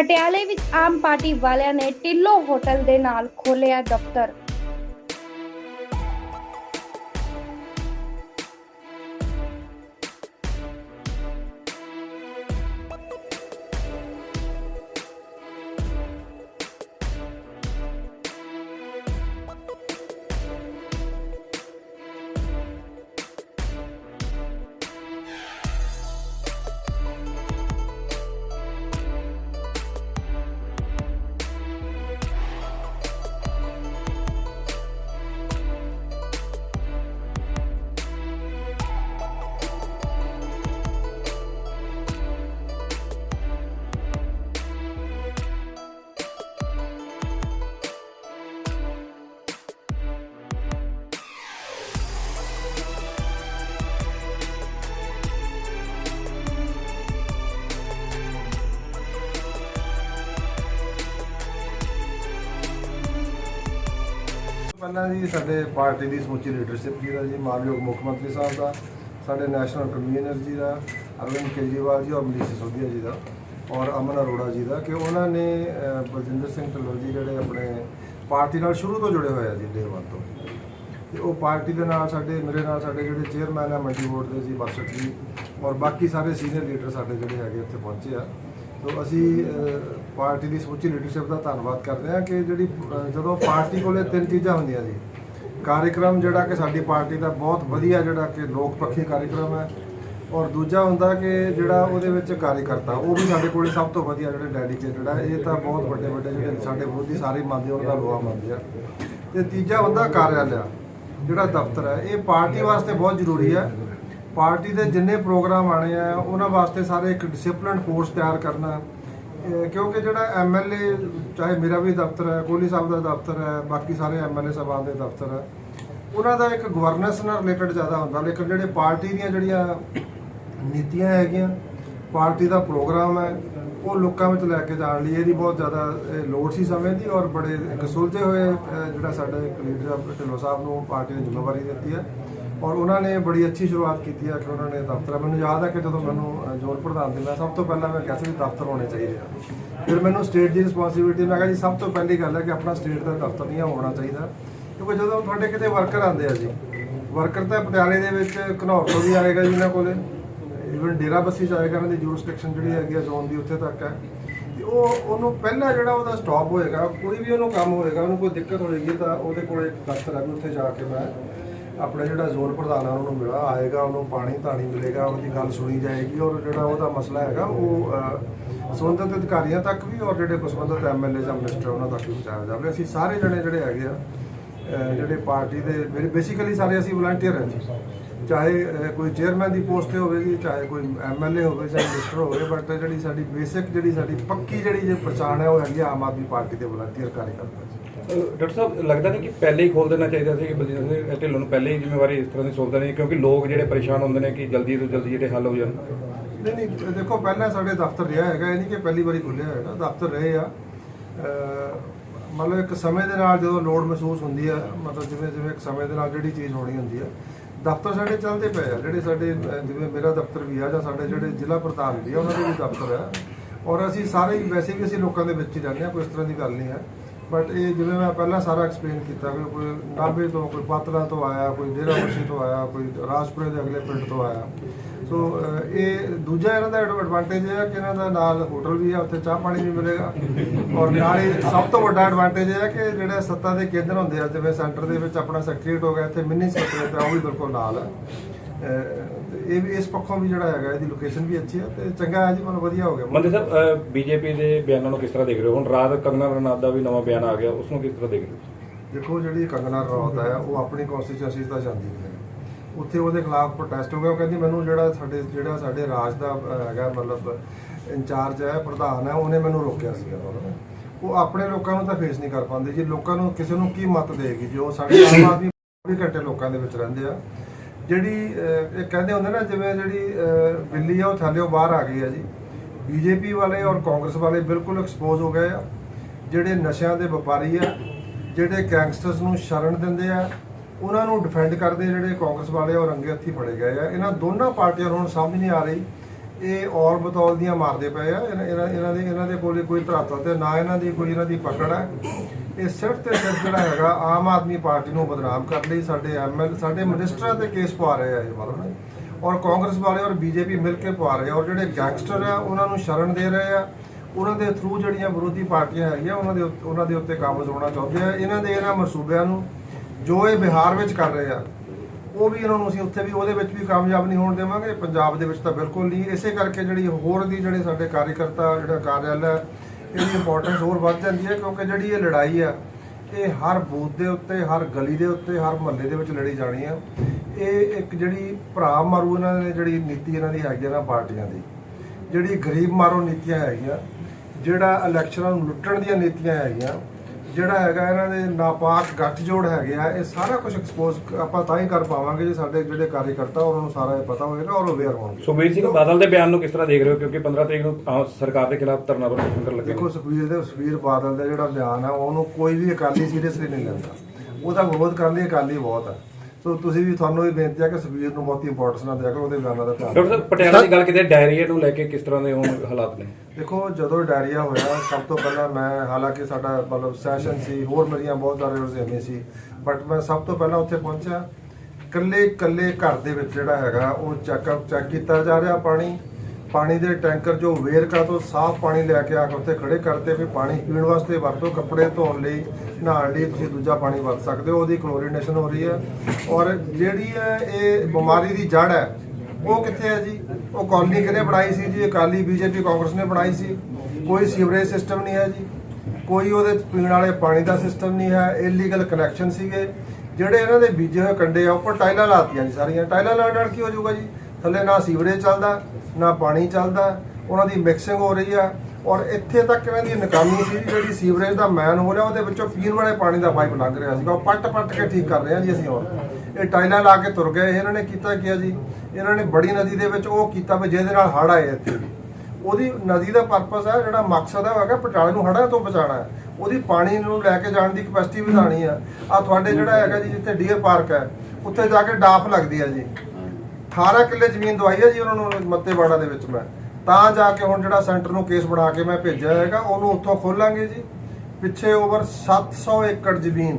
ਪਟਿਆਲੇ ਵਿੱਚ ਆਮ ਪਾਰਟੀ ਵਾਲਿਆਂ ਨੇ ਟਿੱਲੋ ਹੋਟਲ ਦੇ ਨਾਲ ਖੋਲ੍ਹਿਆ ਦਫ਼ਤਰ। ਪਹਿਲਾਂ ਜੀ ਸਾਡੇ ਪਾਰਟੀ ਦੀ ਸਮੁੱਚੀ ਲੀਡਰਸ਼ਿਪ ਜੀ ਦਾ ਜੀ, ਮਾਨਯੋਗ ਮੁੱਖ ਮੰਤਰੀ ਸਾਹਿਬ ਦਾ, ਸਾਡੇ ਨੈਸ਼ਨਲ ਕਨਵੀਨਰ ਜੀ ਦਾ, ਅਰਵਿੰਦ ਕੇਜਰੀਵਾਲ ਜੀ ਔਰ ਮਨੀਸ਼ ਸਿਸੋਦੀਆ ਜੀ ਦਾ ਔਰ ਅਮਨ ਅਰੋੜਾ ਜੀ ਦਾ, ਕਿ ਉਹਨਾਂ ਨੇ ਬਲਜਿੰਦਰ ਸਿੰਘ ਢਿੱਲੋਂ ਜੀ ਜਿਹੜੇ ਆਪਣੇ ਪਾਰਟੀ ਨਾਲ ਸ਼ੁਰੂ ਤੋਂ ਜੁੜੇ ਹੋਏ ਆ ਜੀ ਡੇ ਵਨ ਤੋਂ। ਤੇ ਉਹ ਪਾਰਟੀ ਦੇ ਨਾਲ ਸਾਡੇ, ਮੇਰੇ ਨਾਲ ਸਾਡੇ ਜਿਹੜੇ ਚੇਅਰਮੈਨ ਆ, ਮੰਡੀ ਬੋਰਡ ਦੇ ਜੀ ਬਖਸ਼ਤ ਜੀ, ਔਰ ਬਾਕੀ ਸਾਰੇ ਸੀਨੀਅਰ ਲੀਡਰ ਸਾਡੇ ਜਿਹੜੇ ਹੈਗੇ ਉੱਥੇ ਪਹੁੰਚੇ ਆ। ਸੋ ਅਸੀਂ ਪਾਰਟੀ ਦੀ ਸਮੁੱਚੀ ਲੀਡਰਸ਼ਿਪ ਦਾ ਧੰਨਵਾਦ ਕਰਦੇ ਹਾਂ ਕਿ ਜਿਹੜੀ ਜਦੋਂ ਪਾਰਟੀ ਕੋਲੇ ਤਿੰਨ ਚੀਜ਼ਾਂ ਹੁੰਦੀਆਂ ਜੀ ਕਾਰਜਕ੍ਰਮ ਜਿਹੜਾ ਕਿ ਸਾਡੀ ਪਾਰਟੀ ਦਾ ਬਹੁਤ ਵਧੀਆ ਜਿਹੜਾ ਕਿ ਲੋਕ ਪੱਖੀ ਕਾਰਜਕ੍ਰਮ ਹੈ, ਔਰ ਦੂਜਾ ਹੁੰਦਾ ਕਿ ਜਿਹੜਾ ਉਹਦੇ ਵਿੱਚ ਕਾਰਜਕਰਤਾ, ਉਹ ਵੀ ਸਾਡੇ ਕੋਲੇ ਸਭ ਤੋਂ ਵਧੀਆ ਜਿਹੜੇ ਡੈਡੀਕੇਟਡ ਹੈ ਇਹ ਤਾਂ ਬਹੁਤ ਵੱਡੇ ਵੱਡੇ ਜਿਹੜੇ ਸਾਡੇ ਵਿਰੋਧੀ ਸਾਰੇ ਮੰਨਦੇ ਉਹਨਾਂ ਦਾ ਲੋਹਾ ਮੰਨਦੇ ਆ। ਤੇ ਤੀਜਾ ਹੁੰਦਾ ਕਾਰਿਆਲਿਆ, ਜਿਹੜਾ ਦਫ਼ਤਰ ਹੈ, ਇਹ ਪਾਰਟੀ ਵਾਸਤੇ ਬਹੁਤ ਜ਼ਰੂਰੀ ਹੈ। ਪਾਰਟੀ ਦੇ ਜਿੰਨੇ ਪ੍ਰੋਗਰਾਮ ਆਣੇ ਆ, ਉਹਨਾਂ ਵਾਸਤੇ ਸਾਰੇ ਇੱਕ ਡਿਸਪਲਿਨਡ ਫੋਰਸ ਤਿਆਰ ਕਰਨਾ ਕਿਉਂਕਿ ਜਿਹੜਾ ਐਮਐਲਏ ਚਾਹੇ ਮੇਰਾ ਵੀ ਦਫ਼ਤਰ ਹੈ, ਕੋਹਲੀ ਸਾਹਿਬ ਦਾ ਦਫ਼ਤਰ ਹੈ, ਬਾਕੀ ਸਾਰੇ ਐਮਐਲਏ ਸਾਹਿਬਾਨ ਦੇ ਦਫ਼ਤਰ ਹੈ, ਉਹਨਾਂ ਦਾ ਇੱਕ ਗਵਰਨੈਂਸ ਨਾਲ ਰਿਲੇਟਡ ਜ਼ਿਆਦਾ ਹੁੰਦਾ। ਲੇਕਿਨ ਜਿਹੜੇ ਪਾਰਟੀ ਦੀਆਂ ਜਿਹੜੀਆਂ ਨੀਤੀਆਂ ਹੈਗੀਆਂ, ਪਾਰਟੀ ਦਾ ਪ੍ਰੋਗਰਾਮ ਹੈ, ਉਹ ਲੋਕਾਂ ਵਿੱਚ ਲੈ ਕੇ ਜਾਣ ਲਈ ਇਹਦੀ ਬਹੁਤ ਜ਼ਿਆਦਾ, ਇਹ ਲੋੜ ਸੀ ਸਮੇਂ ਦੀ ਔਰ ਬੜੇ ਇੱਕ ਸੁਲਝੇ ਹੋਏ ਜਿਹੜਾ ਸਾਡੇ ਲੀਡਰ ਢਿੱਲੋਂ ਸਾਹਿਬ ਨੂੰ ਪਾਰਟੀ ਨੇ ਜ਼ਿੰਮੇਵਾਰੀ ਦਿੱਤੀ ਹੈ। ਔਰ ਉਹਨਾਂ ਨੇ ਬੜੀ ਅੱਛੀ ਸ਼ੁਰੂਆਤ ਕੀਤੀ ਹੈ ਕਿ ਉਹਨਾਂ ਨੇ ਦਫ਼ਤਰ ਮੈਨੂੰ ਯਾਦ ਹੈ ਕਿ ਜਦੋਂ ਮੈਨੂੰ ਅਹ, ਜ਼ੋਨ ਪ੍ਰਧਾਨ ਦੇ ਸਭ ਤੋਂ ਪਹਿਲਾਂ ਮੈਂ ਕਿਹਾ ਸੀ ਵੀ ਦਫ਼ਤਰ ਹੋਣੇ ਚਾਹੀਦੇ ਆ। ਫਿਰ ਮੈਨੂੰ ਸਟੇਟ ਦੀ ਰਿਸਪੌਂਸਿਬਿਲਟੀ ਮੈਂ ਕਿਹਾ ਜੀ ਸਭ ਤੋਂ ਪਹਿਲੀ ਗੱਲ ਹੈ ਕਿ ਆਪਣਾ ਸਟੇਟ ਦਾ ਦਫ਼ਤਰ ਨਹੀਂ ਹੋਣਾ ਚਾਹੀਦਾ ਕਿਉਂਕਿ ਜਦੋਂ ਤੁਹਾਡੇ ਕਿਤੇ ਵਰਕਰ ਆਉਂਦੇ ਆ ਜੀ ਵਰਕਰ ਤਾਂ ਪਟਿਆਲੇ ਦੇ ਵਿੱਚ ਘਨੌਰ ਤੋਂ ਵੀ ਆਏਗਾ ਜੀ ਇਹਨਾਂ ਕੋਲੇ ਇਵਨ ਡੇਰਾ ਬੱਸੀ ਚ ਆਏਗਾ ਇਹਨਾਂ ਦੀ ਜੂਰਿਸਡਿਕਸ਼ਨ ਜਿਹੜੀ ਹੈਗੀ ਆ ਜ਼ੋਨ ਦੀ ਉੱਥੇ ਤੱਕ ਹੈ। ਤੇ ਉਹ ਉਹਨੂੰ ਪਹਿਲਾਂ ਜਿਹੜਾ ਉਹਦਾ ਸਟਾਪ ਹੋਏਗਾ ਕੋਈ ਵੀ ਉਹਨੂੰ ਕੰਮ ਹੋਏਗਾ ਉਹਨੂੰ ਕੋਈ ਦਿੱਕਤ ਹੋਏਗੀ ਤਾਂ ਉਹਦੇ ਕੋਲ ਇੱਕ ਦਫ਼ਤਰ ਹੈ ਵੀ ਉੱਥੇ ਜਾ ਕੇ ਮੈਂ ਆਪਣੇ ਜਿਹੜਾ ਜ਼ੋਨ ਪ੍ਰਧਾਨ ਆ, ਉਹਨੂੰ ਮਿਲਾ, ਆਏਗਾ, ਉਹਨੂੰ ਪਾਣੀ ਧਾਣੀ ਮਿਲੇਗਾ, ਉਹਦੀ ਗੱਲ ਸੁਣੀ ਜਾਏਗੀ ਔਰ ਜਿਹੜਾ ਉਹਦਾ ਮਸਲਾ ਹੈਗਾ, ਉਹ ਸੰਬੰਧਿਤ ਅਧਿਕਾਰੀਆਂ ਤੱਕ ਵੀ ਔਰ ਜਿਹੜੇ ਕੋਈ ਸੰਬੰਧਿਤ ਐਮਐਲਏ ਜਾਂ ਮਿਨਿਸਟਰ ਉਹਨਾਂ ਤੱਕ ਵੀ ਪਹੁੰਚਾਇਆ ਜਾਵੇ। ਅਸੀਂ ਸਾਰੇ ਜਣੇ ਜਿਹੜੇ ਹੈਗੇ ਆ ਜਿਹੜੇ ਪਾਰਟੀ ਦੇ ਬੇਸਿਕਲੀ ਸਾਰੇ ਅਸੀਂ ਵਲੰਟੀਅਰ ਹਾਂ ਜੀ। ਚਾਹੇ ਕੋਈ ਚੇਅਰਮੈਨ ਦੀ ਪੋਸਟ ਤੇ ਹੋਵੇ ਜੀ ਚਾਹੇ ਕੋਈ ਐਮਐਲਏ ਹੋਵੇ ਜਾਂ ਮਿਨਿਸਟਰ ਹੋਵੇ ਬਟ ਜਿਹੜੀ ਸਾਡੀ ਬੇਸਿਕ ਜਿਹੜੀ ਸਾਡੀ ਪੱਕੀ ਜਿਹੜੀ ਜੇ ਪਛਾਣ ਹੈ ਉਹ ਹੈਗੀ ਆਮ ਆਦਮੀ ਪਾਰਟੀ ਦੇ ਵਲੰਟੀਅਰ ਕਾਰਜਕਰਤਾ ਜੀ। ਡਾਕਟਰ ਸਾਹਿਬ ਲੱਗਦਾ ਨਹੀਂ ਕਿ ਪਹਿਲੇ ਹੀ ਖੋਲ ਦੇਣਾ ਚਾਹੀਦਾ ਸੀ ਕਿ ਬਲਜਿੰਦਰ ਸਿੰਘ ਢਿੱਲੋਂ ਨੂੰ ਪਹਿਲੇ ਹੀ ਜ਼ਿੰਮੇਵਾਰੀ ਇਸ ਤਰ੍ਹਾਂ ਦੀ ਸੌਂਪ ਦੇਣੀ ਕਿਉਂਕਿ ਲੋਕ ਜਿਹੜੇ ਪਰੇਸ਼ਾਨ ਹੁੰਦੇ ਨੇ ਕਿ ਜਲਦੀ ਤੋਂ ਜਲਦੀ ਜਿਹੜੇ ਹੱਲ ਹੋ ਜਾਣ। ਨਹੀਂ ਨਹੀਂ ਦੇਖੋ ਪਹਿਲਾਂ ਸਾਡੇ ਦਫ਼ਤਰ ਰਿਹਾ ਹੈਗਾ ਇਹ ਨਹੀਂ ਕਿ ਪਹਿਲੀ ਵਾਰੀ ਖੁੱਲਿਆ ਹੈਗਾ ਦਫ਼ਤਰ ਰਹੇ ਆ। ਮਤਲਬ ਇੱਕ ਸਮੇਂ ਦੇ ਨਾਲ ਜਦੋਂ ਲੋੜ ਮਹਿਸੂਸ ਹੁੰਦੀ ਆ ਮਤਲਬ ਜਿਵੇਂ ਜਿਵੇਂ ਇੱਕ ਸਮੇਂ ਦੇ ਨਾਲ ਜਿਹੜੀ ਚੀਜ਼ ਹੋਣੀ ਹੁੰਦੀ ਆ ਦਫ਼ਤਰ ਸਾਡੇ ਚੱਲਦੇ ਪਏ ਆ, ਜਿਹੜੇ ਸਾਡੇ ਜਿਵੇਂ ਮੇਰਾ ਦਫ਼ਤਰ ਵੀ ਆ ਜਾਂ ਸਾਡੇ ਜਿਹੜੇ ਜ਼ਿਲ੍ਹਾ ਪ੍ਰਧਾਨ ਵੀ ਆ, ਉਹਨਾਂ ਦੇ ਵੀ ਦਫ਼ਤਰ ਆ। ਔਰ ਅਸੀਂ ਸਾਰੇ ਵੈਸੇ ਵੀ ਅਸੀਂ ਲੋਕਾਂ ਦੇ ਵਿੱਚ ਹੀ ਰਹਿੰਦੇ ਆ, ਕੋਈ ਇਸ ਤਰ੍ਹਾਂ ਦੀ ਗੱਲ ਨਹੀਂ ਹੈ। ਬਟ ਇਹ ਜਿਵੇਂ ਮੈਂ ਪਹਿਲਾਂ ਸਾਰਾ ਐਕਸਪਲੇਨ ਕੀਤਾ ਕਿ ਕੋਈ ਨਾਭੇ ਤੋਂ, ਕੋਈ ਪਾਤਲਾ ਤੋਂ ਆਇਆ, ਕੋਈ ਡੇਰਾ ਮੁਰਸ਼ੀ ਤੋਂ ਆਇਆ, ਕੋਈ ਰਾਜਪੁਰੇ ਦੇ ਅਗਲੇ ਪਿੰਡ ਤੋਂ ਆਇਆ। ਸੋ ਇਹ ਦੂਜਾ ਇਹਨਾਂ ਦਾ ਐਡਵਾਂਟੇਜ ਹੈ ਕਿ ਇਹਨਾਂ ਦਾ ਨਾਲ ਹੋਟਲ ਵੀ ਹੈ ਉੱਥੇ ਚਾਹ ਪਾਣੀ ਵੀ ਮਿਲੇਗਾ। ਔਰ ਨਾਲ ਨਾਲੇ ਸਭ ਤੋਂ ਵੱਡਾ ਐਡਵਾਂਟੇਜ ਹੈ ਕਿ ਜਿਹੜੇ ਸੱਤਾ ਦੇ ਕੇਂਦਰ ਹੁੰਦੇ ਆ, ਜਿਵੇਂ ਸੈਂਟਰ ਦੇ ਵਿੱਚ ਆਪਣਾ ਸੈਕਟਰੀਏਟ ਹੋ ਗਿਆ, ਇੱਥੇ ਮਿੰਨੀ ਸੈਕਟਰੀਏਟ ਆ, ਉਹ ਵੀ ਬਿਲਕੁਲ ਨਾਲ ਹੈ ਇਹ ਵੀ ਇਸ ਪੱਖੋਂ ਵੀ ਜਿਹੜਾ ਹੈਗਾ ਇਹਦੀ ਲੋਕੇਸ਼ਨ ਵੀ ਅੱਛੀ ਹੈ ਤੇ ਚੰਗਾ ਹੈ ਜੀ ਮੈਨੂੰ ਵਧੀਆ ਹੋ ਗਿਆ। ਮੰਦੇ ਸਾਹਿਬ ਬੀਜੇਪੀ ਦੇ ਬਿਆਨਾਂ ਨੂੰ ਕਿਸ ਤਰ੍ਹਾਂ ਦੇਖ ਰਹੇ ਹੋ? ਹੁਣ ਰਾਤ ਕੰਗਨਾ ਰਣਾਤ ਦਾ ਵੀ ਨਵਾਂ ਬਿਆਨ ਆ ਗਿਆ ਉਸ ਨੂੰ ਕਿਸ ਤਰ੍ਹਾਂ ਦੇਖ ਰਹੇ ਹੋ? ਦੇਖੋ ਜਿਹੜੀ ਕੰਗਨਾ ਰਣੌਤ ਹੈ ਉਹ ਆਪਣੀ ਕਨਸਟੀਚੁਐਂਸੀ ਦਾ ਜਾਂਦੀ ਨਹੀਂ ਹੈ। ਉੱਥੇ ਉਹਦੇ ਖਿਲਾਫ ਪ੍ਰੋਟੈਸਟ ਹੋ ਗਿਆ ਉਹ ਕਹਿੰਦੀ ਮੈਨੂੰ ਜਿਹੜਾ ਸਾਡੇ ਜਿਹੜਾ ਸਾਡੇ ਰਾਜ ਦਾ ਹੈਗਾ ਮਤਲਬ ਇੰਚਾਰਜ ਹੈ ਪ੍ਰਧਾਨ ਹੈ ਉਹਨੇ ਮੈਨੂੰ ਰੋਕਿਆ ਸੀਗਾ। ਮਤਲਬ ਉਹ ਆਪਣੇ ਲੋਕਾਂ ਨੂੰ ਤਾਂ ਫੇਸ ਨਹੀਂ ਕਰ ਪਾਉਂਦੇ ਜੀ। ਲੋਕਾਂ ਨੂੰ ਕਿਸੇ ਨੂੰ ਕੀ ਮਤ ਦੇਗੀ? ਜੋ ਸਾਡੇ ਆਮ ਆਦਮੀ 24 ਘੰਟੇ ਲੋਕਾਂ ਦੇ ਵਿੱਚ ਰਹਿੰਦੇ ਆ। ਜਿਹੜੀ ਇਹ ਕਹਿੰਦੇ ਹੁੰਦੇ ਨਾ ਜਿਵੇਂ ਜਿਹੜੀ ਅਹ, ਬਿੱਲੀ ਆ ਉਹ ਥੱਲੇੋਂ ਬਾਹਰ ਆ ਗਈ ਆ ਜੀ। ਬੀਜੇਪੀ ਵਾਲੇ ਔਰ ਕਾਂਗਰਸ ਵਾਲੇ ਬਿਲਕੁਲ ਐਕਸਪੋਜ਼ ਹੋ ਗਏ ਆ। ਜਿਹੜੇ ਨਸ਼ਿਆਂ ਦੇ ਵਪਾਰੀ ਆ ਜਿਹੜੇ ਗੈਂਗਸਟਰਸ ਨੂੰ ਸ਼ਰਨ ਦਿੰਦੇ ਆ ਉਹਨਾਂ ਨੂੰ ਡਿਫੈਂਡ ਕਰਦੇ ਜਿਹੜੇ ਕਾਂਗਰਸ ਵਾਲੇ ਔਰ ਰੰਗੇ ਹੱਥੀ ਫੜੇ ਗਏ ਆ। ਇਹਨਾਂ ਦੋਨਾਂ ਪਾਰਟੀਆਂ ਨੂੰ ਹੁਣ ਸਮਝ ਨਹੀਂ ਆ ਰਹੀ ਇਹ ਔਰ ਬਤੌਲ ਦੀਆਂ ਮਾਰਦੇ ਪਏ ਆ। ਇਹਨਾਂ ਇਹਨਾਂ ਦੇ ਇਹਨਾਂ ਦੇ ਕੋਲ ਕੋਈ ਧਰਾਤਲ ਤੇ ਨਾ ਇਹਨਾਂ ਦੀ ਕੋਈ ਇਹਨਾਂ ਦੀ ਪਕੜ ਹੈ ਇਹ ਸਿਰਫ ਤੇ ਸਿਰਫ ਜਿਹੜਾ ਹੈਗਾ, ਆਮ ਆਦਮੀ ਪਾਰਟੀ ਨੂੰ ਬਦਨਾਮ ਕਰਨ ਲਈ ਸਾਡੇ ਐਮਐਲ ਸਾਡੇ ਮਿਨਿਸਟਰਾਂ ਤੇ ਕੇਸ ਪਵਾ ਰਹੇ ਆ ਇਹ ਮਤਲਬ ਔਰ ਕਾਂਗਰਸ ਵਾਲੇ ਔਰ ਬੀਜੇਪੀ ਮਿਲ ਕੇ ਪਵਾ ਰਹੇ ਆ, ਔਰ ਜਿਹੜੇ ਗੈਂਗਸਟਰ ਆ, ਉਹਨਾਂ ਨੂੰ ਸ਼ਰਨ ਦੇ ਰਹੇ ਆ। ਉਹਨਾਂ ਦੇ ਥਰੂ ਜਿਹੜੀਆਂ ਵਿਰੋਧੀ ਪਾਰਟੀਆਂ ਹੈਗੀਆਂ, ਉਹਨਾਂ ਦੇ ਉੱਤੇ- ਉਹਨਾਂ ਦੇ ਉੱਤੇ ਕਾਬਜ਼ ਹੋਣਾ ਚਾਹੁੰਦੇ ਆ। ਇਹਨਾਂ ਦੇ, ਇਹਨਾਂ ਮਨਸੂਬਿਆਂ ਨੂੰ ਜੋ ਇਹ ਬਿਹਾਰ ਵਿੱਚ ਕਰ ਰਹੇ ਆ, ਉਹ ਵੀ ਇਹਨਾਂ ਨੂੰ ਅਸੀਂ ਉੱਥੇ ਵੀ, ਉਹਦੇ ਵਿੱਚ ਵੀ ਕਾਮਯਾਬ ਨਹੀਂ ਹੋਣ ਦੇਵਾਂਗੇ। ਪੰਜਾਬ ਦੇ ਵਿੱਚ ਤਾਂ ਬਿਲਕੁਲ ਨਹੀਂ। ਇਸੇ ਕਰਕੇ ਜਿਹੜੀ ਹੋਰ ਦੀ ਜਿਹੜੇ ਸਾਡੇ ਕਾਰਜਕਰਤਾ, ਜਿਹੜਾ ਕਾਰਜਾਲਾ ਇਹਦੀ ਇੰਪੋਰਟੈਂਸ ਹੋਰ ਵੱਧ ਜਾਂਦੀ ਹੈ ਕਿਉਂਕਿ ਜਿਹੜੀ ਇਹ ਲੜਾਈ ਆ, ਇਹ ਹਰ ਬੂਥ ਦੇ ਉੱਤੇ, ਹਰ ਗਲੀ ਦੇ ਉੱਤੇ, ਹਰ ਮਹੱਲੇ ਦੇ ਵਿੱਚ ਲੜੀ ਜਾਣੀ ਆ। ਇਹ ਇੱਕ ਜਿਹੜੀ ਭਰਾ ਮਾਰੂ ਇਹਨਾਂ ਨੇ, ਜਿਹੜੀ ਨੀਤੀ ਇਹਨਾਂ ਦੀ ਹੈਗੀ ਆ ਨਾ ਪਾਰਟੀਆਂ ਦੀ। ਜਿਹੜੀ ਗਰੀਬ ਮਾਰੋ ਨੀਤੀਆਂ ਹੈਗੀਆਂ, ਜਿਹੜਾ ਇਲੈਕਸ਼ਨਾਂ ਨੂੰ ਲੁੱਟਣ ਦੀਆਂ ਨੀਤੀਆਂ ਹੈਗੀਆਂ ਜਿਹੜਾ ਹੈਗਾ ਇਹਨਾਂ ਦੇ ਨਾਪਾਕ ਗੱਠਜੋੜ ਹੈਗੇ ਆ ਇਹ ਸਾਰਾ ਕੁਝ ਐਕਸਪੋਜ਼ ਆਪਾਂ ਤਾਂ ਹੀ ਕਰ ਪਾਵਾਂਗੇ ਜੇ ਸਾਡੇ ਜਿਹੜੇ ਕਾਰਜਕਰਤਾ ਉਹਨਾਂ ਨੂੰ ਸਾਰਾ ਇਹ ਪਤਾ ਹੋਏਗਾ ਔਰ ਅਵੇਅਰ ਹੋਣਗੇ। ਸੁਖਬੀਰ ਸਿੰਘ ਬਾਦਲ ਦੇ ਬਿਆਨ ਨੂੰ ਕਿਸ ਤਰ੍ਹਾਂ ਦੇਖ ਰਹੇ ਹੋ? ਕਿਉਂਕਿ 15 ਤਰੀਕ ਨੂੰ ਆਮ ਸਰਕਾਰ ਦੇ ਖਿਲਾਫ ਧਰਨਾ ਪ੍ਰਦਰਸ਼ਨ ਕਰਨ ਲੱਗੇ ਦੇਖੋ। ਸੁਖਬੀਰ ਦੇ ਸੁਖਬੀਰ ਬਾਦਲ ਦਾ ਜਿਹੜਾ ਬਿਆਨ ਆ ਉਹਨੂੰ ਕੋਈ ਵੀ ਅਕਾਲੀ ਸੀਰੀਅਸਲੀ ਨਹੀਂ ਲੈਂਦਾ। ਉਹਦਾ ਵਿਰੋਧ ਕਰਨ ਲਈ ਅਕਾਲੀ ਬਹੁਤ ਆ। ਸੋ ਤੁਸੀਂ ਵੀ ਤੁਹਾਨੂੰ ਵੀ ਬੇਨਤੀ ਆ ਕਿ ਸੁਖਬੀਰ ਨੂੰ ਬਹੁਤੀ ਇੰਪੋਰਟੈਂਸ ਨਾ ਦਿਆ ਕਰੋ ਉਹਦੇ ਬਿਆਨਾਂ ਦਾ ਧਿਆਨ ਡਾਕਟਰ ਸਾਹਿਬ ਪਟਿਆਲਾ ਦੀ ਗੱਲ ਕਿਤੇ ਡਾਇਰੀਆ ਨੂੰ ਲੈ ਕੇ ਕਿਸ ਤਰ੍ਹਾਂ ਦੇ ਹੁਣ ਹਾਲਾਤ ਨੇ? ਦੇਖੋ ਜਦੋਂ ਡਾਇਰੀਆ ਹੋਇਆ ਸਭ ਤੋਂ ਪਹਿਲਾਂ ਮੈਂ ਹਾਲਾਂਕਿ ਸਾਡਾ ਮਤਲਬ ਸੈਸ਼ਨ ਸੀ ਹੋਰ ਮੇਰੀਆਂ ਬਹੁਤ ਸਾਰੇ ਰੁਝੇਵੇਂ ਸੀ ਬਟ ਮੈਂ ਸਭ ਤੋਂ ਪਹਿਲਾਂ ਉੱਥੇ ਪਹੁੰਚਿਆ। ਕੱਲੇ ਕੱਲੇ ਘਰ ਦੇ ਵਿੱਚ ਜਿਹੜਾ ਹੈਗਾ ਉਹ ਚੈੱਕਅਪ ਚੈੱਕ ਕੀਤਾ ਜਾ ਰਿਹਾ ਪਾਣੀ। ਪਾਣੀ ਦੇ ਟੈਂਕਰ ਜੋ ਵੇਰਕਾ ਤੋਂ ਸਾਫ਼ ਪਾਣੀ ਲੈ ਕੇ ਆ ਕੇ ਉੱਥੇ ਖੜੇ ਕਰਤੇ ਵੀ ਪਾਣੀ ਪੀਣ ਵਾਸਤੇ ਵਰਤੋ ਕੱਪੜੇ ਧੋਣ ਲਈ, ਨਹਾਉਣ ਲਈ ਤੁਸੀਂ ਦੂਜਾ ਪਾਣੀ ਵਰਤ ਸਕਦੇ ਹੋ, ਉਹਦੀ ਕਲੋਰੀਨੇਸ਼ਨ ਹੋ ਰਹੀ ਹੈ। ਔਰ ਜਿਹੜੀ ਹੈ ਇਹ ਬਿਮਾਰੀ ਦੀ ਜੜ ਹੈ, ਉਹ ਕਿੱਥੇ ਹੈ ਜੀ? ਉਹ ਕਾਲਨੀ ਕਿਹਨੇ ਬਣਾਈ ਸੀ ਜੀ? ਅਕਾਲੀ ਬੀਜੇਪੀ ਕਾਂਗਰਸ ਨੇ ਬਣਾਈ ਸੀ। ਕੋਈ ਸੀਵਰੇਜ ਸਿਸਟਮ ਨਹੀਂ ਹੈ ਜੀ। ਕੋਈ ਉਹਦੇ 'ਚ ਪੀਣ ਵਾਲੇ ਪਾਣੀ ਦਾ ਸਿਸਟਮ ਨਹੀਂ ਹੈ। ਇਲੀਗਲ ਕਨੈਕਸ਼ਨ ਸੀਗੇ। ਜਿਹੜੇ ਇਹਨਾਂ ਦੇ ਬੀਜੇ ਹੋਏ ਕੰਡੇ ਆ ਉੱਪਰ ਟਾਈਲਾਂ ਲਾਤੀਆਂ ਜੀ ਸਾਰੀਆਂ। ਟਾਈਲਾਂ ਲਾਉਣ ਨਾਲ ਕੀ ਹੋ ਜਾਊਗਾ ਜੀ? ਥੱਲੇ ਨਾ ਸੀਵਰੇਜ ਚੱਲਦਾ, ਨਾ ਪਾਣੀ ਚੱਲਦਾ, ਉਹਨਾਂ ਦੀ ਮਿਕਸਿੰਗ ਹੋ ਰਹੀ ਆ। ਔਰ ਇੱਥੇ ਤੱਕ ਇਹਨਾਂ ਦੀ ਨਕਾਮੀ ਸੀ ਜਿਹੜੀ ਸੀਵਰੇਜ ਦਾ ਮੈਨ ਹੋ ਰਿਹਾ, ਉਹਦੇ ਵਿੱਚੋਂ ਪੀਣ ਵਾਲੇ ਪਾਣੀ ਦਾ ਪਾਈਪ ਲੰਘ ਰਿਹਾ ਸੀਗਾ। ਉਹ ਪੱਟ ਪੱਟ ਕੇ ਠੀਕ ਕਰ ਰਹੇ ਹਾਂ ਜੀ ਅਸੀਂ ਹੁਣ। ਇਹ ਟਾਈਲਾਂ ਲਾ ਕੇ ਤੁਰ ਗਏ ਇਹਨਾਂ ਨੇ ਕੀਤਾ ਕੀ ਜੀ? ਇਹਨਾਂ ਨੇ ਬੜੀ ਨਦੀ ਦੇ ਵਿੱਚ ਉਹ ਕੀਤਾ ਵੀ ਜਿਹਦੇ ਨਾਲ ਹੜ ਆਏ ਇੱਥੇ। ਉਹਦੀ ਨਦੀ ਦਾ ਪਰਪਸ ਹੈ ਜਿਹੜਾ ਮਕਸਦ ਹੈ ਉਹ ਹੈਗਾ ਪਟਿਆਲੇ ਨੂੰ ਹੜ੍ਹਾਂ ਤੋਂ ਬਚਾਉਣਾ। ਹੈ ਉਹਦੀ ਪਾਣੀ ਨੂੰ ਲੈ ਕੇ ਜਾਣ ਦੀ ਕਪੈਸਿਟੀ ਵਧਾਣੀ ਆ। ਆ ਤੁਹਾਡੇ ਜਿਹੜਾ ਹੈਗਾ ਜੀ, ਜਿੱਥੇ ਡੀਅਰ ਪਾਰਕ ਹੈ ਉੱਥੇ ਜਾ ਕੇ ਡਾਫ ਲੱਗਦੀ ਹੈ ਜੀ। 18 ਕਿੱਲੇ ਜ਼ਮੀਨ ਦਵਾਈ ਹੈ ਜੀ ਉਹਨਾਂ ਨੂੰ ਮੱਤੇਵਾੜਾ ਦੇ ਵਿੱਚ ਮੈਂ। ਤਾਂ ਜਾ ਕੇ ਹੁਣ ਜਿਹੜਾ ਸੈਂਟਰ ਨੂੰ ਕੇਸ ਬਣਾ ਕੇ ਮੈਂ ਭੇਜਿਆ ਹੈਗਾ, ਉਹਨੂੰ ਉੱਥੋਂ ਖੋਲਾਂਗੇ ਜੀ। ਪਿੱਛੇ ਓਵਰ 700 ਏਕੜ ਜ਼ਮੀਨ।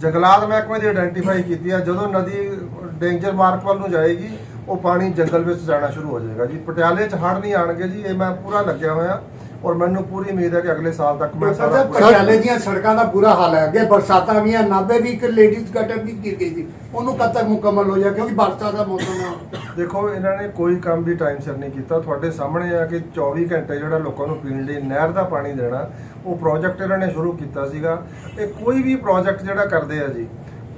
ਜੰਗਲਾਤ ਮਹਿਕਮੇ ਦੀ ਆਇਡੈਂਟੀਫਾਈ ਕੀਤੀ ਹੈ ਜਦੋਂ ਨਦੀ ਡੇਂਜਰ ਮਾਰਕ ਵੱਲ ਨੂੰ ਜਾਏਗੀ, ਉਹ ਪਾਣੀ ਜੰਗਲ ਵਿੱਚ ਜਾਣਾ ਸ਼ੁਰੂ ਹੋ ਜਾਏਗਾ ਜੀ। ਪਟਿਆਲੇ 'ਚ ਹੜ੍ਹ ਨਹੀਂ ਆਣਗੇ ਜੀ, ਇਹ ਮੈਂ ਪੂਰਾ ਲੱਗਿਆ ਹੋਇਆ। ਔਰ ਮੈਨੂੰ ਪੂਰੀ ਉਮੀਦ ਹੈ ਕਿ ਅਗਲੇ ਸਾਲ ਤੱਕ ਮੈਂ ਸਾਰਾ ਪਟਿਆਲੇ ਦੀਆਂ ਸੜਕਾਂ ਦਾ ਬੁਰਾ ਹਾਲ ਹੈ। ਅੱਗੇ ਬਰਸਾਤਾਂ ਵੀ ਆ ਨਾਭੇ ਵੀ ਇੱਕ ਲੇਡੀਜ਼ ਗਟਰ ਵੀ ਗਿਰ ਗਈ ਸੀ। ਉਹਨੂੰ ਕਦ ਤੱਕ ਮੁਕੰਮਲ ਹੋ ਜਾ ਕਿਉਂਕਿ ਬਰਸਾਤ ਦਾ ਮੌਸਮ ਹੈ ਦੇਖੋ ਇਹਨਾਂ ਨੇ ਕੋਈ ਕੰਮ ਵੀ ਟਾਈਮ ਸਿਰ ਨਹੀਂ ਕੀਤਾ। ਤੁਹਾਡੇ ਸਾਹਮਣੇ ਆ ਕਿ 24 ਘੰਟੇ ਜਿਹੜਾ ਲੋਕਾਂ ਨੂੰ ਪੀਣ ਲਈ ਨਹਿਰ ਦਾ ਪਾਣੀ ਦੇਣਾ ਉਹ ਪ੍ਰੋਜੈਕਟ ਇਹਨਾਂ ਨੇ ਸ਼ੁਰੂ ਕੀਤਾ ਸੀਗਾ। ਇਹ ਕੋਈ ਵੀ ਪ੍ਰੋਜੈਕਟ ਜਿਹੜਾ ਕਰਦੇ ਆ ਜੀ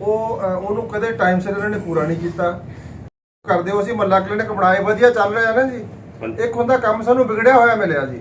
ਉਹ ਉਹਨੂੰ ਕਦੇ ਟਾਈਮ ਸਿਰ ਇਹਨਾਂ ਨੇ ਪੂਰਾ ਨਹੀਂ ਕੀਤਾ। ਕਰਦੇ ਹੋ ਅਸੀਂ ਮੱਲਾ ਕਲੀਨਿਕ ਬਣਾਏ ਵਧੀਆ ਚੱਲ ਰਿਹਾ ਨਾ ਜੀ। ਇੱਕ ਹੁੰਦਾ ਕੰਮ ਸਾਨੂੰ ਵਿਗੜਿਆ ਹੋਇਆ ਮਿਲਿਆ ਜੀ।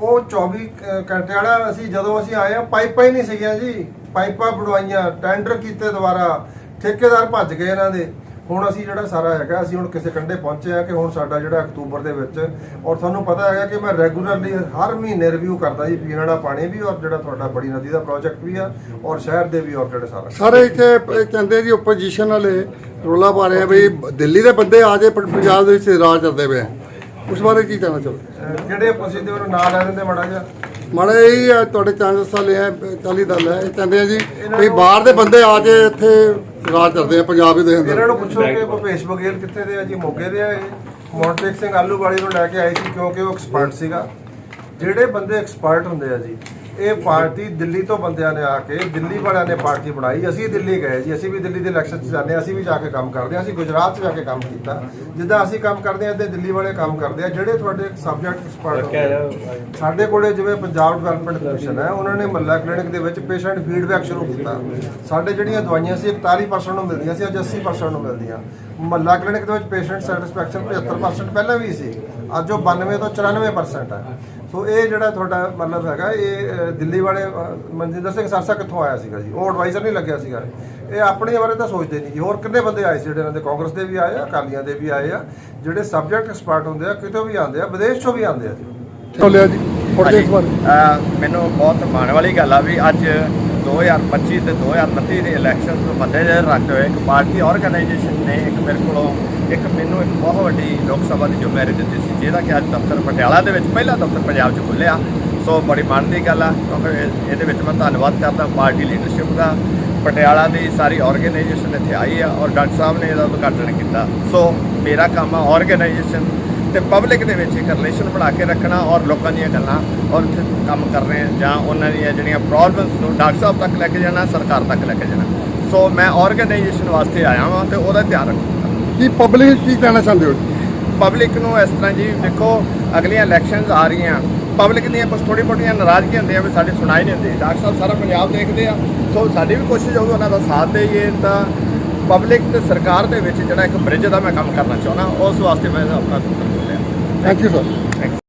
ਉਹ 24 ਕ- ਵਾਲਾ ਅਸੀਂ ਜਦੋਂ ਅਸੀਂ ਆਏ ਆ, ਪਾਈਪਾਂ ਹੀ ਨਹੀਂ ਸੀਗੀਆਂ ਜੀ। ਪਾਈਪਾਂ ਬਣਵਾਈਆਂ ਟੈਂਡਰ ਕੀਤੇ ਦੁਬਾਰਾ। ਠੇਕੇਦਾਰ ਭੱਜ ਗਏ ਇਹਨਾਂ ਦੇ। ਹੁਣ ਅਸੀਂ ਜਿਹੜਾ ਸਾਰਾ ਹੈਗਾ, ਅਸੀਂ ਹੁਣ ਕਿਸੇ ਕੰਡੇ ਪਹੁੰਚੇ ਆ ਕਿ ਹੁਣ ਸਾਡਾ ਜਿਹੜਾ ਅਕਤੂਬਰ ਦੇ ਵਿੱਚ, ਔਰ ਤੁਹਾਨੂੰ ਪਤਾ ਹੈਗਾ ਕਿ ਮੈਂ ਰੈਗੂਲਰਲੀ ਹਰ ਮਹੀਨੇ ਰਿਵਿਊ ਕਰਦਾ ਜੀ, ਪੀਣ ਵਾਲਾ ਪਾਣੀ ਵੀ, ਔਰ ਜਿਹੜਾ ਤੁਹਾਡਾ ਬੜੀ ਨਦੀ ਦਾ ਪ੍ਰੋਜੈਕਟ ਵੀ ਆ, ਔਰ ਸ਼ਹਿਰ ਦੇ ਵੀ, ਔਰ ਜਿਹੜੇ ਸਾਰਾ। ਸਾਰੇ ਇੱਥੇ ਕਹਿੰਦੇ ਜੀ ਆਪੋਜੀਸ਼ਨ ਵਾਲੇ ਰੋਲਾ ਪਾ ਰਹੇ ਆ ਵੀ ਦਿੱਲੀ ਦੇ ਬੰਦੇ ਆ ਜੇ ਪੰਜਾਬ ਦੇ ਵਿੱਚ ਰਾਜ ਕਰਦੇ ਪਏ ਉਸ ਬਾਰੇ ਕੀ ਕਹਿਣਾ ਚਾਹੋਗੇ? ਅਹ ਕਿਹੜੇ ਤੁਸੀਂ ਦੇ ਉਹਨੂੰ ਨਾਂ ਲੈ ਦਿੰਦੇ ਮਾੜਾ ਜਿਹਾ। ਮਾੜਾ ਇਹੀ ਆ ਤੁਹਾਡੇ ਚਾਂਸਸ ਵਾਲੇ ਆ ਅਕਾਲੀ ਦਲ ਹੈ ਇਹ ਕਹਿੰਦੇ ਆ ਜੀ ਵੀ ਬਾਹਰ ਦੇ ਬੰਦੇ ਆ ਜੇ ਇੱਥੇ ਰਾਜ ਕਰਦੇ ਆ ਪੰਜਾਬ ਦੇ ਅੰਦਰ। ਇਹਨਾਂ ਨੂੰ ਪੁੱਛੋ ਕਿ ਭੁਪੇਸ਼ ਬਘੇਲ ਕਿੱਥੇ ਦੇ ਆ ਜੀ ਮੋਗੇ ਦੇ ਆ ਇਹ? ਮੋਨਟੇਕ ਸਿੰਘ ਆਲੂਵਾਲੀ ਨੂੰ ਲੈ ਕੇ ਆਏ ਸੀ ਕਿਉਂਕਿ ਉਹ ਐਕਸਪਰਟ ਸੀਗਾ। ਜਿਹੜੇ ਬੰਦੇ ਐਕਸਪਰਟ ਹੁੰਦੇ ਆ ਜੀ ਇਹ ਪਾਰਟੀ ਦਿੱਲੀ ਤੋਂ ਬੰਦਿਆਂ ਨੇ ਆ ਕੇ ਦਿੱਲੀ ਵਾਲਿਆਂ ਨੇ ਪਾਰਟੀ ਬਣਾਈ। ਅਸੀਂ ਦਿੱਲੀ ਗਏ ਜੀ ਅਸੀਂ ਵੀ ਦਿੱਲੀ ਦੇ ਇਲੈਕਸ਼ਨ 'ਚ ਜਾਂਦੇ ਅਸੀਂ ਵੀ ਜਾ ਕੇ ਕੰਮ ਕਰਦੇ ਅਸੀਂ ਗੁਜਰਾਤ 'ਚ ਜਾ ਕੇ ਕੰਮ ਕੀਤਾ। ਜਿੱਦਾਂ ਅਸੀਂ ਕੰਮ ਕਰਦੇ ਹਾਂ ਇੱਦਾਂ ਦਿੱਲੀ ਵਾਲੇ ਕੰਮ ਕਰਦੇ ਆ। ਜਿਹੜੇ ਤੁਹਾਡੇ ਸਬਜੈਕਟ ਐਕਸਪਰਟ ਸਾਡੇ ਕੋਲੇ ਜਿਵੇਂ ਪੰਜਾਬ ਡਿਵੈਲਪਮੈਂਟ ਕਮਿਸ਼ਨ ਹੈ ਉਹਨਾਂ ਨੇ ਮੱਲਾ ਕਲੀਨਿਕ ਦੇ ਵਿੱਚ ਪੇਸ਼ੈਂਟ ਫੀਡਬੈਕ ਸ਼ੁਰੂ ਕੀਤਾ। ਸਾਡੇ ਜਿਹੜੀਆਂ ਦਵਾਈਆਂ ਸੀ 41% ਨੂੰ ਮਿਲਦੀਆਂ ਸੀ ਅੱਜ 80% ਨੂੰ ਮਿਲਦੀਆਂ। ਮੱਲਾ ਕਲੀਨਿਕ ਦੇ ਵਿੱਚ ਪੇਸ਼ੈਂਟ ਸੈਟੀਸਫੈਕਸ਼ਨ 75% ਪਹਿਲਾਂ ਵੀ ਸੀ। ਅੱਜ ਉਹ 92 ਤੋਂ 94% ਹੈ। ਸੋ ਇਹ ਜਿਹੜਾ ਤੁਹਾਡਾ ਮਤਲਬ ਹੈਗਾ ਇਹ ਦਿੱਲੀ ਵਾਲੇ ਮਨਜਿੰਦਰ ਸਿੰਘ ਸਰਸਾ ਕਿੱਥੋਂ ਆਇਆ ਸੀਗਾ ਜੀ? ਉਹ ਐਡਵਾਈਜ਼ਰ ਨਹੀਂ ਲੱਗਿਆ ਸੀਗਾ। ਇਹ ਆਪਣੇ ਬਾਰੇ ਤਾਂ ਸੋਚਦੇ ਨਹੀਂ ਜੀ। ਹੋਰ ਕਿੰਨੇ ਬੰਦੇ ਆਏ ਸੀ ਜਿਹੜੇ ਇਹਨਾਂ ਦੇ? ਕਾਂਗਰਸ ਦੇ ਵੀ ਆਏ ਆ ਅਕਾਲੀਆਂ ਦੇ ਵੀ ਆਏ ਆ ਜਿਹੜੇ ਸਬਜੈਕਟ ਐਕਸਪਰਟ ਹੁੰਦੇ ਆ ਕਿਤੋਂ ਵੀ ਆਉਂਦੇ ਆ ਵਿਦੇਸ਼ ਚੋਂ ਵੀ ਆਉਂਦੇ ਆ ਜੀ। ਬੋਲਿਆ ਜੀ। ਮੈਨੂੰ ਬਹੁਤ ਮਾਣ ਵਾਲੀ ਗੱਲ ਆ ਵੀ ਅੱਜ 2025 ਤੇ 2029 ਦੇ ਇਲੈਕਸ਼ਨਸ ਨੂੰ ਮੱਦੇਨਜ਼ਰ ਰੱਖਦੇ ਹੋਏ ਇੱਕ ਪਾਰਟੀ ਆਰਗੇਨਾਈਜੇਸ਼ਨ ਨੇ ਇੱਕ ਮੇਰੇ ਕੋਲੋਂ ਇੱਕ ਮੈਨੂੰ ਇੱਕ ਬਹੁਤ ਵੱਡੀ ਲੋਕ ਸਭਾ ਦੀ ਜ਼ਿੰਮੇਵਾਰੀ ਦਿੱਤੀ ਸੀ, ਜਿਹਦਾ ਕਿ ਅੱਜ ਦਫ਼ਤਰ ਪਟਿਆਲਾ ਦੇ ਵਿੱਚ ਪਹਿਲਾ ਦਫ਼ਤਰ ਪੰਜਾਬ 'ਚ ਖੁੱਲਿਆ ਸੋ ਬੜੀ ਮਾਣ ਦੀ ਗੱਲ ਆ ਕਿਉਂਕਿ ਇਹ- ਇਹਦੇ ਵਿੱਚ ਮੈਂ ਧੰਨਵਾਦ ਕਰਦਾ ਪਾਰਟੀ ਲੀਡਰਸ਼ਿਪ ਦਾ। ਪਟਿਆਲਾ ਦੀ ਸਾਰੀ ਆਰਗੇਨਾਈਜੇਸ਼ਨ ਇੱਥੇ ਆਈ ਆ ਔਰ ਡਾਕਟਰ ਸਾਹਿਬ ਨੇ ਇਹਦਾ ਉਦਘਾਟਨ ਕੀਤਾ। ਸੋ ਮੇਰਾ ਕੰਮ ਆ ਆਰਗੇਨਾਈਜੇਸ਼ਨ ਤੇ ਪਬਲਿਕ ਦੇ ਵਿੱਚ ਇੱਕ ਰਿਲੇਸ਼ਨ ਬਣਾ ਕੇ ਰੱਖਣਾ ਔਰ ਲੋਕਾਂ ਦੀਆਂ ਗੱਲਾਂ ਔਰ ਉੱਥੇ ਕੰਮ ਕਰ ਰਹੇ ਆ ਜਾਂ ਉਹਨਾਂ ਦੀਆਂ ਜਿਹੜੀਆਂ ਪ੍ਰੋਬਲਮਸ ਨੂੰ ਡਾਕਟਰ ਸਾਹਿਬ ਤੱਕ ਲੈ ਕੇ ਜਾਣਾ, ਸਰਕਾਰ ਤੱਕ ਲੈ ਕੇ ਜਾਣਾ। ਸੋ ਮੈਂ ਆਰਗੇਨਾਈਜੇਸ਼ਨ ਵਾਸਤੇ ਆਇਆ ਵਾਂ ਤੇ ਉਹਦਾ ਧਿਆਨ ਰੱਖੂੰਗਾ। ਕੀ ਪਬਲਿਕ ਕੀ ਕਹਿਣਾ ਚਾਹੁੰਦੇ ਹੋ? ਪਬਲਿਕ ਨੂੰ ਇਸ ਤਰ੍ਹਾਂ ਜੀ ਦੇਖੋ ਅਗਲੀਆਂ ਇਲੈਕਸ਼ਨਸ ਆ ਰਹੀਆਂ। ਪਬਲਿਕ ਦੀਆਂ ਕੁਝ ਥੋੜੀ ਬਹੁਤੀਆਂ ਨਾਰਾਜ਼ਗੀਆਂ ਹੁੰਦੀਆਂ ਵੀ ਸਾਡੀ ਸੁਣਾਈ ਨਹੀਂ ਹੁੰਦੀ। ਡਾਕਟਰ ਸਾਹਿਬ ਸਾਰਾ ਪੰਜਾਬ ਦੇਖਦੇ ਆ। ਸੋ ਸਾਡੀ ਵੀ ਕੋਸ਼ਿਸ਼ ਹੋਊਗੀ ਉਹਨਾਂ ਦਾ ਸਾਥ ਦੇਈਏ ਤਾਂ ਪਬਲਿਕ ਤੇ ਸਰਕਾਰ ਦੇ ਵਿੱਚ ਜਿਹੜਾ ਇੱਕ ਬ੍ਰਿਜ ਦਾ ਮੈਂ ਕੰਮ ਕਰਨਾ ਚਾਹੁੰਦਾ ਉਸ ਵਾਸਤੇ ਮੈਂ ਆਪਣਾ ਥੈਂਕ ਯੂ ਸਰ